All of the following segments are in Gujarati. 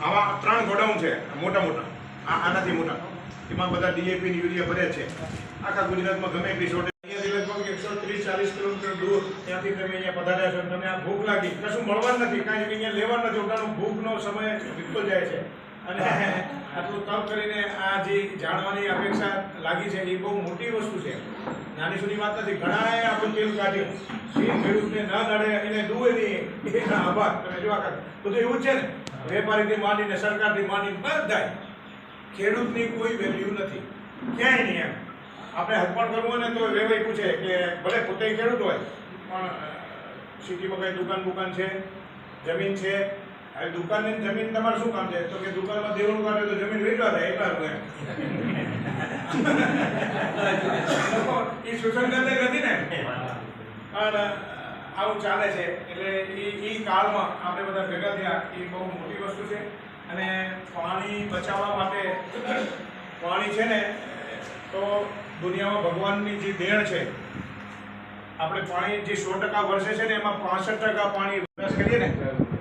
આવા ત્રણ ગોડાઉન છે, મોટા મોટા. આ આનાથી મોટા. એમાં બધા ડીએપી યુરિયા ભરે છે. આખા ગુજરાતમાં ગમે એટલી શોર્ટેજ અહીંયાથી લગભગ એકસો ત્રીસ ચાલીસ કિલોમીટર દૂર ત્યાંથી તમે અહીંયા પધાર્યા છો. તમને આ ભૂખ લાગી. કશું મળવાનું નથી. કાંઈ અહીંયા લેવા નથી. ઉલટાનું ભૂખનો સમય વીતતો જાય છે. અને આટલું તપ કરીને આ જે જાણવાની અપેક્ષા લાગી છે એ બહુ મોટી વસ્તુ છે. નાની સુધી વાત નથી. ઘણાએ આપણું તેલ કાઢ્યું. જે ખેડૂતને ન નડે એને દુએ નહીં. એના આભાર. તમે જોવા આ બધું એવું છે ને. વેપારીથી માંડીને સરકારથી માંડીને બધાય. ખેડૂતની કોઈ વેલ્યુ નથી. ક્યાંય નહીં એમ. આપણે હડપણ કરવું હોય ને તો વેવાઈ પૂછે કે ભલે પોતે ખેડૂત હોય પણ સિટીમાં કઈ દુકાન દુકાન છે? જમીન છે? હવે દુકાનની જમીન તમારે શું કામ છે? તો કે દુકાનમાં દેવાનું કાઢે તો જમીન વેચવા થાય એટલા રૂપિયા એ સુસંગત નથી ને? પણ આવું ચાલે છે. એટલે એ એ કાળમાં આપણે બધા ભેગા થયા. એ બહુ મોટી વસ્તુ છે. અને પાણી બચાવવા માટે પાણી છે ને તો દુનિયામાં ભગવાનની જે દેણ છે આપણે પાણી જે સો ટકા વર્ષે છે ને એમાં પાસઠ ટકા પાણી વરસ કરીએ ને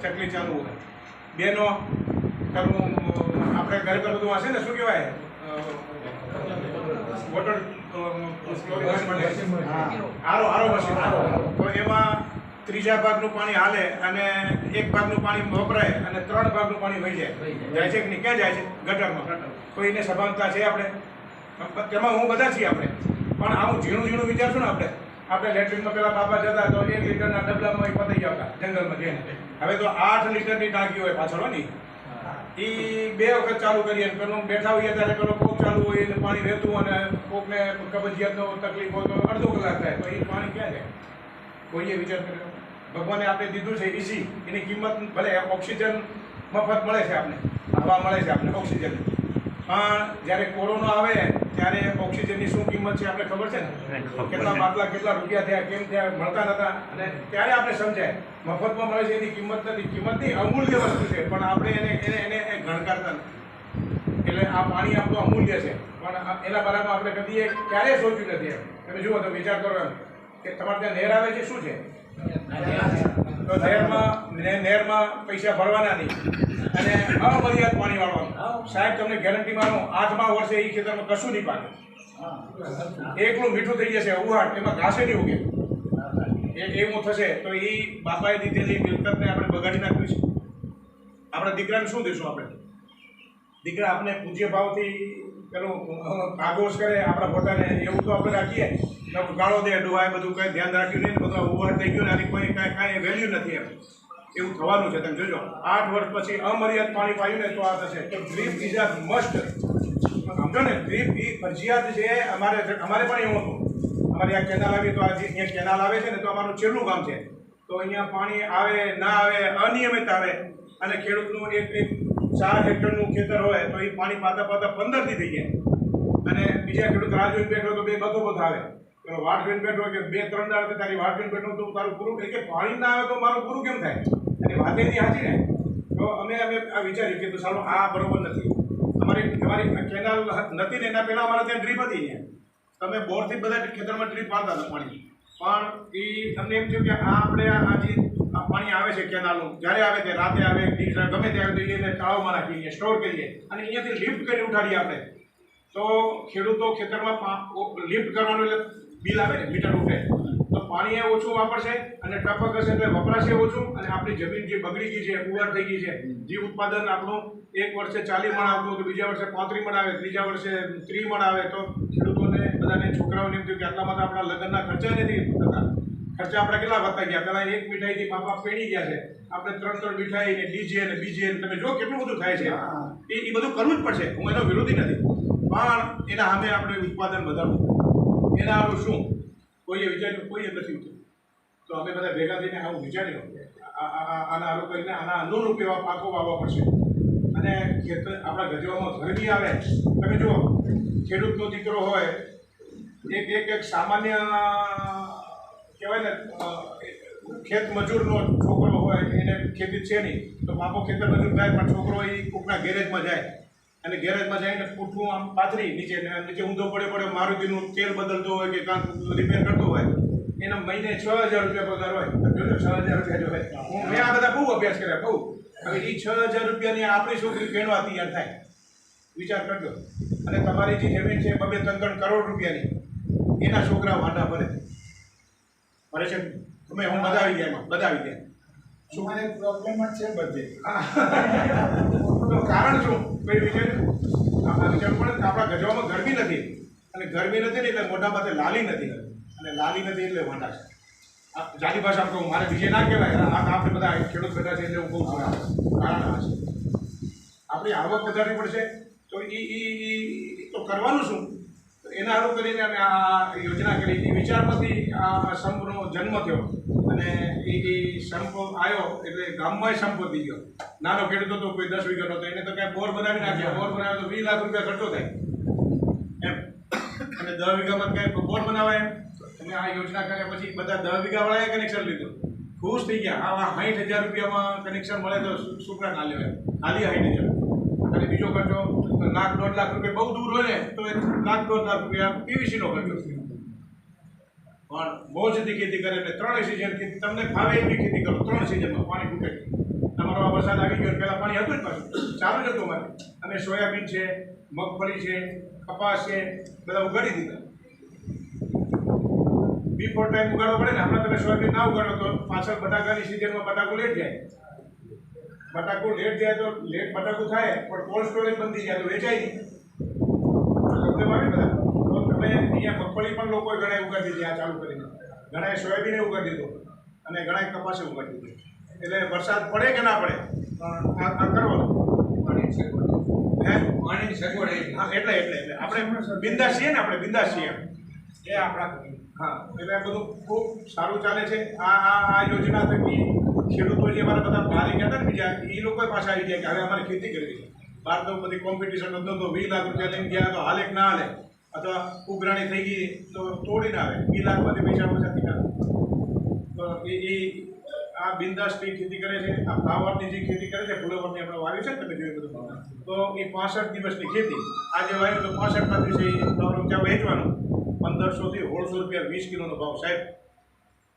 ચકલી ચાલુ હોય. બેનો કરવું આપણે ઘરે ઘર બધું હશે ને શું કહેવાય? વોટર આરો આરો આરો તો એમાં ત્રીજા ભાગનું પાણી હાલે અને એક ભાગનું પાણી વપરાય અને ત્રણ ભાગનું પાણી વહી જાય. જાય છે કે નહીં? ક્યાં જાય છે? ગટરમાં. તો એને સભાનતા છે આપણે. તેમાં હું બધા છીએ આપણે. પણ આવું ઝીણું ઝીણું વિચારશું ને આપણે આપણે લેટ્રિનમાં પેલા બાપા જતા તો એક લીટરના ડબલામાં પતાઈ જતા જંગલમાં જઈને. હવે તો આઠ લીટરની ટાંકી હોય પાછળ હોય ને. એ બે વખત ચાલુ કરીએ પેલું બેઠા હોઈએ ત્યારે પેલો કોક ચાલુ હોય એટલે પાણી વહેતું અને કોકને કબજિયાતનો તકલીફ હોય તો અડધો કલાક થાય તો એ પાણી ક્યાં જાય? કોઈએ વિચાર કર્યો? ભગવાને આપણે દીધું છે ઈસી એની કિંમત ભલે ઓક્સિજન મફત મળે છે આપણે હવા મળે છે આપણે ઓક્સિજન. પણ જ્યારે કોરોના આવે ત્યારે ઓક્સિજનની શું કિંમત છે આપણે ખબર છે ને? કેટલા બાટલા કેટલા રૂપિયા થયા કેમ થયા મળતા નતા. અને ત્યારે આપણે સમજાય મફતમાં મળે છે એની કિંમત નથી. કિંમતની અમૂલ્ય વસ્તુ છે પણ આપણે એને એને એને ગણકારતા નથી. એટલે આ પાણી આપણું અમૂલ્ય છે. પણ આ- એના બારામાં આપણે કદી એ ક્યારેય સોચ્યું નથી એમ. તમે જુઓ તો વિચાર કરો એમ કે તમારે ત્યાં નહેર આવે છે શું છે. તો નહેરમાં નહેરમાં પૈસા ભરવાના નહીં. અને અમર્યાદ પાણી વાળવાનું. સાહેબ, તમને ગેરંટી માનું આઠમા વર્ષે એ ખેતરમાં કશું નહીં પાકે. એકલું મીઠું થઈ જશે ઉહાટ એમાં ઘાસે નહીં ઉગે. એવું થશે તો એ બાપાએ દીધેલી મિલકતને આપણે બગાડી નાખવી છે. આપણા દીકરાને શું દઈશું આપણે? દીકરા આપણે પૂજ્ય ભાવથી પેલું કાગોશ કરે, આપણા પોતાને એવું તો આપણે રાખીએ. ગાળો દે ડુવાય બધું કંઈ ધ્યાન રાખ્યું નહીં, બધા ઓવર થઈ ગયું ને આની કોઈ કાંઈ કાંઈ વેલ્યુ નથી એમ. એવું થવાનું છે, તમે જોજો. આઠ વર્ષ પછી અમર્યાદ પાણી પાયું ને તો આ થશે. તો ડ્રીપ ઇઝ આ મસ્ટ. સમજો ને ડ્રીપ એ ફરજિયાત છે, અમારે અમારે પણ એવું હતું. અમારે આ કેનાલ આવી તો આજે અહીંયા કેનાલ આવે છે ને, તો અમારું છેલ્લું ગામ છે. તો અહીંયા પાણી આવે, ના આવે, અનિયમિત આવે. અને ખેડૂતનું એક એક ચાર હેક્ટરનું ખેતર હોય, તો એ પાણી પાતા પાતા પંદરથી થઈ જાય. અને બીજા ખેડૂત રાહ જોઈને બેઠો તો બે બધો બધો આવે. પેલો વાટ જોઈને બેઠો કે બે ત્રણ દાડા તારી વાટ જોઈને બેઠો તો તારું પૂરું એટલે કે પાણી ના આવે તો મારું પૂરું કેમ થાય? એની વાત એની સાચી ને? તો અમે અમે આ વિચાર્યું કે સારું આ બરોબર નથી. અમારી અમારી કેનાલ નથી ને પહેલાં અમારે ત્યાં ડ્રીપ હતી અહીંયા તમે બોરથી બધા ખેતરમાં ડ્રીપ મારતા હતા પાણી. પણ એ તમને એમ થયું કે આ આપણે આ જે પાણી આવે છે કેનાલનું. જ્યારે આવે તે રાતે આવે ગમે તે આવે તો એને નાખીએ સ્ટોર કરીએ અને અહીંયાથી લિફ્ટ કરી ઉઠાડીએ આપણે. તો ખેડૂતો ખેતરમાં લિફ્ટ કરવાનું એટલે બિલ આવે ને મીટર ઉઠે તો પાણી એ ઓછું વાપરશે અને ટપક હશે એટલે વપરાશે ઓછું અને આપણી જમીન જે બગડી ગઈ છે ઉગાડ થઈ ગઈ છે જે ઉત્પાદન આપણું એક વર્ષે ચાલી મણ આવતું તો બીજા વર્ષે પાંત્રી મણ આવે ત્રીજા વર્ષે ત્રી મણ આવે તો ખેડૂતોને બધાને છોકરાઓને એમ થયું કે આટલા બધા આપણા લગ્નના ખર્ચા નથી થતા. ખર્ચા આપણે કેટલા વધતા ગયા? પેલા એક મીઠાઈથી બાપા પેણી ગયા છે. આપણે ત્રણ ત્રણ મીઠાઈ ને ડીજે ને બીજે તમે જો કેટલું બધું થાય છે. એ બધું કરવું જ પડશે. હું એનો વિરોધી નથી. પણ એના સામે આપણે ઉત્પાદન વધારવું. એના શું? કોઈએ વિચાર્યું, કોઈએ નથી વિચાર્યું તો અમે બધા ભેગા થઈને આવું વિચાર્યું. આના આરોપ કરીને આના અનુરૂપ એવા પાકો વાવવા પડશે. અને ખેતર આપણા ગજવામાં ગરમી આવે. તમે જુઓ, ખેડૂતનો દીકરો હોય, એક એક એક સામાન્ય, કહેવાય ને ખેત મજૂરનો છોકરો હોય, એને ખેતી છે નહીં. તો બાપો ખેતર મજૂર થાય, પણ છોકરો એ કોકના ગેરેજમાં જાય. અને ગેરેજમાં જઈને પૂઠું આમ પાથરી નીચે નીચે ઊંધો પડ્યો પડે મારુતિનું તેલ બદલતો હોય કે કાંક રિપેર કરતો હોય એના મહિને છ હજાર રૂપિયા પગાર હોય. તો છ હજાર રૂપિયા જો હોય. હું મેં આ બધા બહુ અભ્યાસ કર્યા બહુ. હવે એ છ હજાર રૂપિયાની આપણી છોકરી કેળવા તૈયાર થાય. વિચાર કરજો. અને તમારી જે જમીન છે બબે ત્રણ ત્રણ કરોડ રૂપિયાની. એના છોકરા વાંડા ભરે. ભરે છે તમે હું બધાવી ગયા એમાં બધાવી ગયા તમારે પ્રોબ્લેમ જ છે બધે. કારણ શું? કોઈ વિચાર આ વિચાર પડે કે આપણા ગજવામાં ગરમી નથી અને ગરમી નથી ને એટલે મોટા પાસે લાલી નથી અને લાલી નથી એટલે વાંડા છે. જાડી ભાષામાં કહું મારે બીજે ના કહેવાય. આ આપણે બધા ખેડૂત બેઠા છે એટલે હું કહું છું કારણ આ છે. આપણી આવક વધારવી પડશે. તો એ એ તો કરવાનું શું? એના હારું કરીને અમે આ યોજના કરી. એ વિચારમાંથી આ સંપનો જન્મ થયો. અને એ એ સંપ આવ્યો એટલે ગામમાં સંપ થઈ ગયો. નાનો ખેડૂત હતો, કોઈ દસ વીઘાનો હતો એને તો કાંઈ બોર બનાવી નાખ્યા. બોર બનાવ્યો તો વીસ લાખ રૂપિયા ખર્ચો થાય. દસ વીઘામાં કાંઈ બોર બનાવાય અને આ યોજના કર્યા પછી બધા દસ વીઘાવાળાએ કનેક્શન લીધું. ખુશ થઈ ગયા. આવા સાઠ હજાર રૂપિયામાં કનેક્શન મળે તો શુક્રા ના લેવાય ખાલી સાઠ હજાર. અને બીજો ખર્ચો, લાખ, દોઢ લાખ રૂપિયા બહુ દૂર હોય ને, તો એ લાખ, દોઢ લાખ રૂપિયા પીવીસીનો ખર્ચો. પણ મોજથી ખેતી કરે એટલે ત્રણ સિઝન તમને ફાવે એવી ખેતી કરો. ત્રણ સિઝનમાં પાણી ખૂટે તમારો આ વરસાદ આવી ગયો પહેલાં પાણી હતું જ પાછું. ચાલુ જ હતું અમારે. અને સોયાબીન છે, મગફળી છે કપાસ છે બધા ઉગાડી દીધા. બિફોર ટાઈમ ઉગાડવો પડે ને, હમણાં તમે સોયાબીન ના ઉગાડો તો પાછળ બટાકાની સિઝનમાં બટાકું લેટ જાય. બટાકું લેટ જાય તો લેટ બટાકું થાય, પણ કોલ્ડ સ્ટોરેજ બંધી જાય તો વેચાય નહીં. તો તમે અહીંયા મગફળી પણ લોકોએ ઘણા ઉગાડી દીધી, આ ચાલુ કરીને. ઘણાએ સોયાબીને ઉગાડી દીધું અને ઘણાએ કપાસે ઉગાડી દીધું. એટલે વરસાદ પડે કે ના પડે? પણ આ કરવાનું. હે? પાણીની સગવડ હા, એટલે એટલે એટલે. આપણે બિંદાસ છીએ ને આપણે બિંદાસ છીએ એ આપણા હા, એટલે બધું ખૂબ સારું ચાલે છે. આ આ આ યોજના થકી ખેડૂતો જે અમારા બધા બહાર ગયા હતા ને બીજા એ લોકો પાછા આવી ગયા કે હવે અમારે ખેતી કરવી છે. બહાર તો બધી કોમ્પિટિશન હતો તો વીસ લાખ રૂપિયા લઈને ગયા તો હાલે ના હાલે? અથવા ઉઘરાણી થઈ ગઈ તો તોડી ના આવે. વીસ લાખમાંથી પૈસા પછાતી ના તો એ આ બિંદાસની ખેતી કરે છે, આ ફ્લાવરની જે ખેતી કરે છે ફૂલોવરની આપણે વાવી છે તમે જોયું બધું તો એ પાસઠ દિવસની ખેતી. આજે વાવ્યું તો પાસઠના દિવસે એ ફ્લાવર ત્યાં વેચવાનું? પંદરસોથી સોળસો રૂપિયા વીસ કિલોનો ભાવ સાહેબ.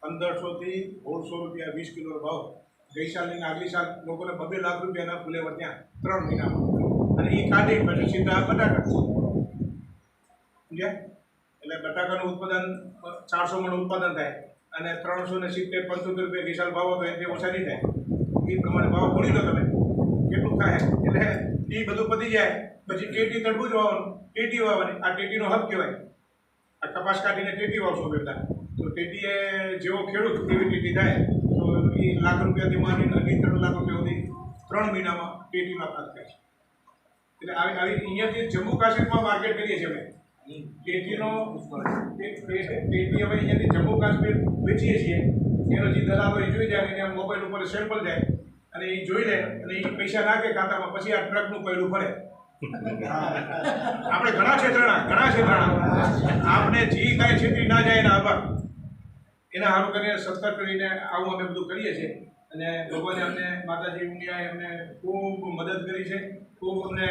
પંદરસોથી સોળસો રૂપિયા વીસ કિલોનો ભાવ. ગઈ સાલની આગલી સાલ લોકોને બબે લાખ રૂપિયાના ફુલેવર ત્યાં ત્રણ મહિનામાં. અને એ કાઢી પછી સીધા બટાકા. સમજ્યા? એટલે બટાકાનું ઉત્પાદન ચારસો મણ ઉત્પાદન થાય. અને ત્રણસો ને સિત્તેર, પંચોતેર રૂપિયા કિસાન ભાવ હતો, એનાથી ઓછા નહીં થાય. એ પ્રમાણે ભાવ ગણી લો તમે. કેટલું થાય એટલે એ બધું પતી જાય, પછી ટેટી તડબૂચ વાવવાનું. ટેટી વાવવાની. આ ટેટીનો હક કહેવાય. આ કપાસ કાઢીને ટેટી વાવશો બેટા તો ટેટીએ જેવો ખેડૂત એવી ટેટી થાય, તો એ લાખ રૂપિયાથી માંડીને અઢી, ત્રણ લાખ રૂપિયા સુધી ત્રણ મહિનામાં ટેટીમાં પ્રાપ્ત થાય છે. એટલે આવી આવી અહીંયાથી જમ્મુ કાશ્મીરમાં માર્કેટ કરીએ છીએ અમે. ટેટીનો ટેટી અમે અહીંયાથી જમ્મુ કાશ્મીર વેચીએ છીએ. એનો જે દલાલો એ જોઈ જાય એને મોબાઈલ ઉપર સેમ્પલ જાય અને એ જોઈ લે અને એ પૈસા નાખે ખાતામાં, પછી આ ટ્રકનું પૈડું ભરે. આપણે ઘણા ક્ષેત્રના ઘણા ક્ષેત્રના આપણે જી કાંઈ છેતરી ના જાય એના આભાર. એના સારું કરીને સત્તર કરીને આવું અમે બધું કરીએ છીએ. અને ભગવાને અમને, માતાજી ઉમિયાએ અમને ખૂબ મદદ કરી છે. ખૂબ અમને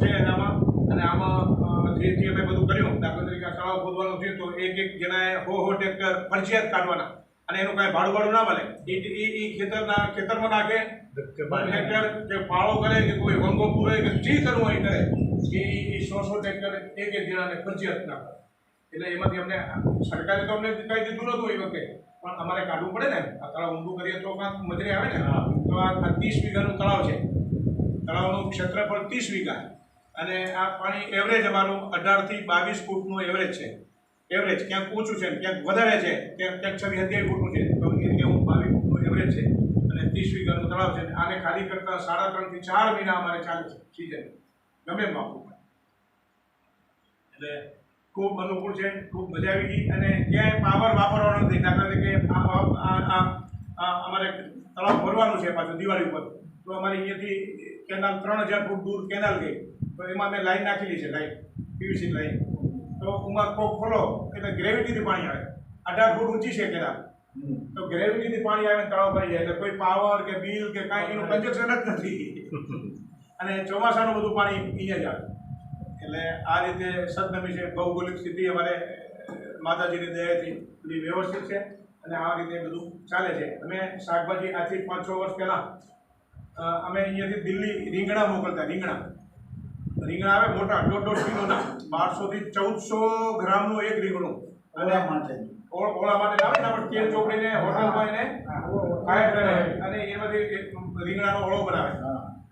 છે એનામાં. અને આમાં જે જે અમે બધું કર્યું દાખલા તરીકે તળાવ ખોદવાનું થયું તો એક એક જણાએ હો હો ટેક્ટર ફરજિયાત કાઢવાના. અને એનું કાંઈ ભાડું ભાડું ના મળે. એ એ ખેતરના ખેતરમાં નાખે. ટ્રેક્ટર કે ફાળો કરે કે કોઈ વંગો પૂરે કે જે કરવું હોય એ કરે એ એ સો સો ટ્રેક્ટર એક એક જણાને ફરજિયાત નાખે એટલે એમાંથી અમને સરકારે તો અમને કંઈ દીધું નહોતું એ વખતે. પણ અમારે કાઢવું પડે ને. આ તળાવ ઊંડું કરીએ તો કાંક મજરે આવે ને. તો આ ત્રીસ વીઘાનું તળાવ છે. તળાવનું ક્ષેત્રફળ ત્રીસ વીઘા. અને આ પાણી એવરેજ અમારું અઢારથી બાવીસ ફૂટનું એવરેજ છે. એવરેજ ક્યાંક ઊંચું છે ક્યાંક વધારે છે, ક્યાંક ક્યાંક છવ્વીસ સત્યાવીસ ફૂટનું છે. તો એવું બાવીસ ફૂટનું એવરેજ છે. અને ત્રીસ વીઘાનું તળાવ છે આને ખાલી કરતાં સાડા ત્રણથી ચાર મહિના અમારે ચાલે છે સિઝન ગમે એમ વાપરવું એટલે ખૂબ અનુકૂળ છે, ખૂબ મજા આવી ગઈ અને ક્યાંય પાવર વાપરવાનો નથી. દાખલા તરીકે અમારે તળાવ ભરવાનું છે પાછું દિવાળી ઉપર. તો અમારે અહીંયાથી કેનાલ ત્રણ હજાર ફૂટ દૂર કેનાલ ગઈ. તો એમાં મેં લાઈન નાખેલી છે, લાઈન, પીવીસી લાઈન. તો ઉમાં કોક ખોલો, એટલે ગ્રેવિટીથી પાણી આવે. અઢાર ફૂટ ઊંચી છે કેનાલ. તો ગ્રેવિટીથી પાણી આવે તળાવ ભરી જાય, એટલે કોઈ પાવર કે બિલ કે કાંઈ, એનું કન્જક્શન જ નથી. અને ચોમાસાનું બધું પાણી અહીંયા જ આવે. એટલે આ રીતે સદનમી છે, ભૌગોલિક સ્થિતિ અમારે, માતાજીની દયાથી બધી વ્યવસ્થિત છે અને આ રીતે બધું ચાલે છે. અમે શાકભાજી આજથી પાંચ છ વર્ષ પહેલાં અમે અહીંયાથી દિલ્હી રીંગણા મોકલતા, રીંગણા. રીંગણા આવે મોટા દોઢ દોઢ કિલોના. બારસો થી ચૌદસો ગ્રામનું એક રીંગણું. અને માટે. ઓળ- માટે આવે ને આપણે તેલ ચોપડીને હોટલમાં એને ખાય કરે અને એ બધી રીંગણાનો ઓળો બનાવે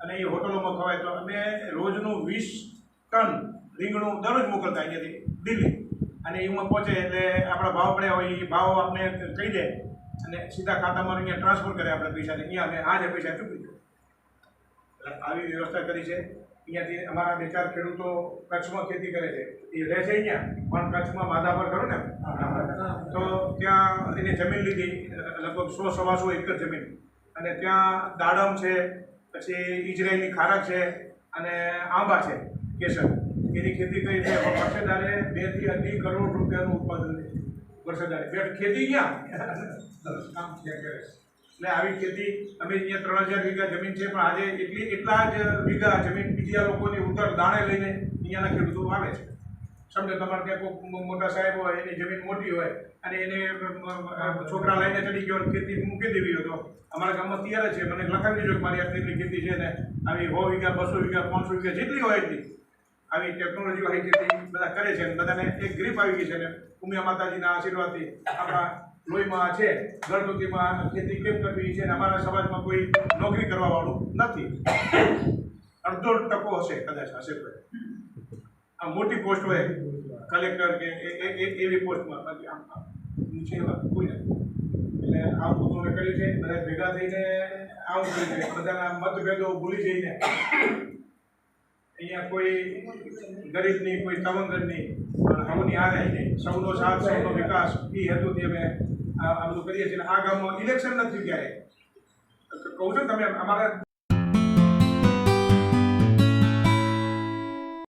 અને એ હોટલોમાં ખવાય તો અમે રોજનું વીસ ટન રીંગણું દરરોજ મોકલતા અહીંયાથી દિલ્હી. અને એમાં પહોંચે એટલે આપણા ભાવ પડ્યા હોય એ ભાવ આપણે કહી દે. અને સીધા ખાતામાં અહીંયા ટ્રાન્સફર કરે આપણે પૈસા અહીંયા અમે આજે પૈસા ચૂકી આવી વ્યવસ્થા કરી છે. અહીંયાથી અમારા બે ચાર ખેડૂતો કચ્છમાં ખેતી કરે છે. એ રહે છે અહીંયા, પણ કચ્છમાં માધાપર ખરું ને? તો ત્યાં એને જમીન લીધી, લગભગ સો સવાસો એકર જમીન. અને ત્યાં દાડમ છે, પછી ઇઝરાયલની ખારક છે, અને આંબા છે, કેસર. એની ખેતી કરી છે. વર્ષેદારે બેથી અઢી કરોડ રૂપિયાનું ઉત્પાદન વર્ષેદારે બે ખેતી ક્યાં? કામ ક્યાં કરે છે. એટલે આવી ખેતી અમે અહીંયા ત્રણ હજાર વીઘા જમીન છે, પણ આજે એટલી એટલા જ વીઘા જમીન બીજા લોકોની ઉત્તર દાણે લઈને અહીંયાના ખેડૂતો વાવે છે. સમજો, તમારે ત્યાં કોઈ મોટા સાહેબ હોય, એની જમીન મોટી હોય, અને એને છોકરા લઈને ચડી ગયો, ખેતી મૂકી દેવી હતો અમારા ગામમાં તૈયાર છે, મને લખાવી દેજો કે મારી આટલી ખેતી છે ને, આવી સો વીઘા, બસો વીઘા, પાંચસો વીઘા જેટલી હોય એટલી. આવી ટેકનોલોજી વાળી ખેતી બધા કરે છે અને બધાને એક ગ્રીપ આવી ગઈ છે ને, ઉમિયા માતાજીના આશીર્વાદથી આપણા લોહીમાં છે ગળદુતીમાં ખેતી કેમ કરવી છે અમારા સમાજમાં કોઈ નોકરી કરવાવાળું નથી. અડધો ટકો હશે કદાચ, હશે તો આ મોટી પોસ્ટ હોય કલેક્ટર કે એવી પોસ્ટમાં નીચે એવા કોઈ નથી. એટલે આવું બધું અમે કર્યું છે, બધા ભેગા થઈને આવું કર્યું છે. બધાના મતભેદો ભૂલી જઈને. અહીંયા કોઈ ગરીબની, કોઈ તવંગરની સૌની આ નહીં સૌનો સાથ, સૌનો વિકાસ એ હેતુથી અમે આ બધું કરીએ છીએ આ ગામમાં ઇલેક્શન નથી ક્યારે કહું છું તમે અમારા